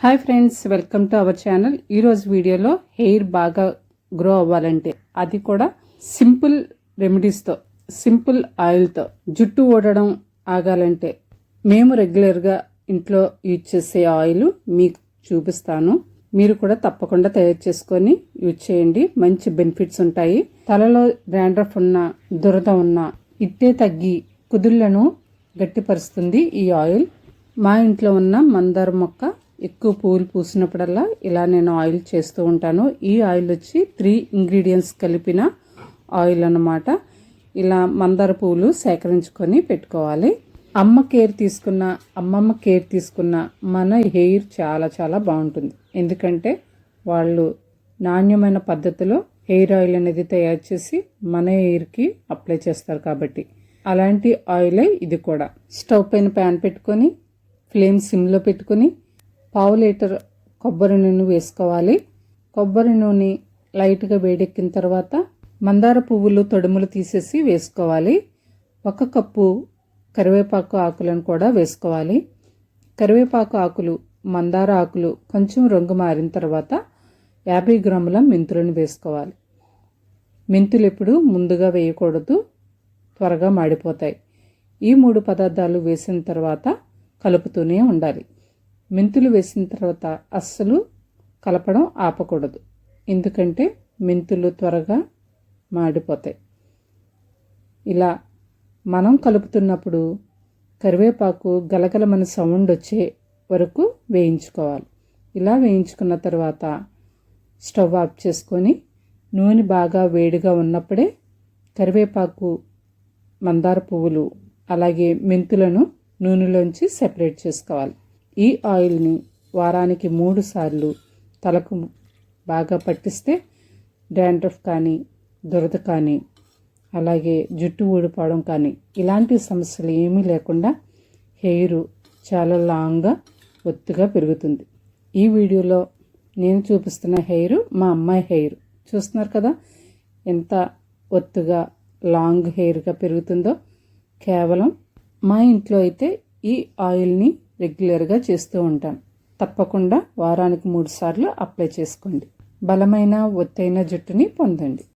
Hi friends welcome to our channel ఈరోజు వీడియోలో hair బాగా గ్రో అవ్వాలంటే అది కూడా సింపుల్ రెమెడీస్తో సింపుల్ ఆయిల్తో జుట్టు ఓడడం ఆగాలంటే మేము రెగ్యులర్గా ఇంట్లో యూజ్ చేసే ఆయిల్ మీకు చూపిస్తాను. మీరు కూడా తప్పకుండా తయారు చేసుకొని యూజ్ చేయండి. మంచి బెనిఫిట్స్ ఉంటాయి. తలలో డాండ్రఫ్ ఉన్న దురద ఉన్న ఇట్టే తగ్గి కుదుళ్ళను గట్టిపరుస్తుంది ఈ ఆయిల్ మా ఇంట్లో ఉన్న మందార మొక్క ఎక్కువ పూలు పూసినప్పుడల్లా ఇలా నేను ఆయిల్ చేస్తూ ఉంటాను. ఈ ఆయిల్ వచ్చి త్రీ ఇంగ్రీడియంట్స్ కలిపిన ఆయిల్ అన్నమాట. ఇలా మందార పూలు సేకరించుకొని పెట్టుకోవాలి. అమ్మ కేర్ తీసుకున్న అమ్మమ్మ కేర్ తీసుకున్న మన హెయిర్ చాలా చాలా బాగుంటుంది. ఎందుకంటే వాళ్ళు నాణ్యమైన పద్ధతిలో హెయిర్ ఆయిల్ అనేది తయారు చేసి మన హెయిర్కి అప్లై చేస్తారు కాబట్టి. అలాంటి ఆయిలే ఇది కూడా. స్టవ్ పైన ప్యాన్ పెట్టుకొని ఫ్లేమ్ సిమ్లో పెట్టుకొని పావు లీటర్ కొబ్బరి నూనె వేసుకోవాలి. కొబ్బరి నూనె లైట్గా వేడెక్కిన తర్వాత మందార పువ్వులు తొడుములు తీసేసి వేసుకోవాలి. ఒక కప్పు కరివేపాకు ఆకులను కూడా వేసుకోవాలి. కరివేపాకు ఆకులు మందార ఆకులు కొంచెం రంగు మారిన తర్వాత యాభై గ్రాముల మెంతులను వేసుకోవాలి. మెంతులు ఎప్పుడు ముందుగా వేయకూడదు త్వరగా మాడిపోతాయి. ఈ మూడు పదార్థాలు వేసిన తర్వాత కలుపుతూనే ఉండాలి. మెంతులు వేసిన తర్వాత అస్సలు కలపడం ఆపకూడదు. ఎందుకంటే మెంతులు త్వరగా మాడిపోతాయి. ఇలా మనం కలుపుతున్నప్పుడు కరివేపాకు గలగలమని సౌండ్ వచ్చే వరకు వేయించుకోవాలి. ఇలా వేయించుకున్న తర్వాత స్టవ్ ఆఫ్ చేసుకొని నూనె బాగా వేడిగా ఉన్నప్పుడే కరివేపాకు మందార పువ్వులు అలాగే మెంతులను నూనెలోంచి సెపరేట్ చేసుకోవాలి. ఈ ఆయిల్ని వారానికి మూడు సార్లు తలకు బాగా పట్టిస్తే డాండ్రఫ్ కానీ దురద కానీ అలాగే జుట్టు ఊడిపోవడం కానీ ఇలాంటి సమస్యలు ఏమీ లేకుండా హెయిర్ చాలా లాంగ్గా ఒత్తుగా పెరుగుతుంది. ఈ వీడియోలో నేను చూపిస్తున్న హెయిర్ మా అమ్మాయి హెయిర్. చూస్తున్నారు కదా? ఎంత ఒత్తుగా లాంగ్ హెయిర్గా పెరుగుతుందో. కేవలం మా ఇంట్లో అయితే ఈ ఆయిల్ని రెగ్యులర్గా చేస్తూ ఉంటాను తప్పకుండా వారానికి మూడు సార్లు అప్లై చేసుకోండి. బలమైన ఒత్తైన జుట్టుని పొందండి.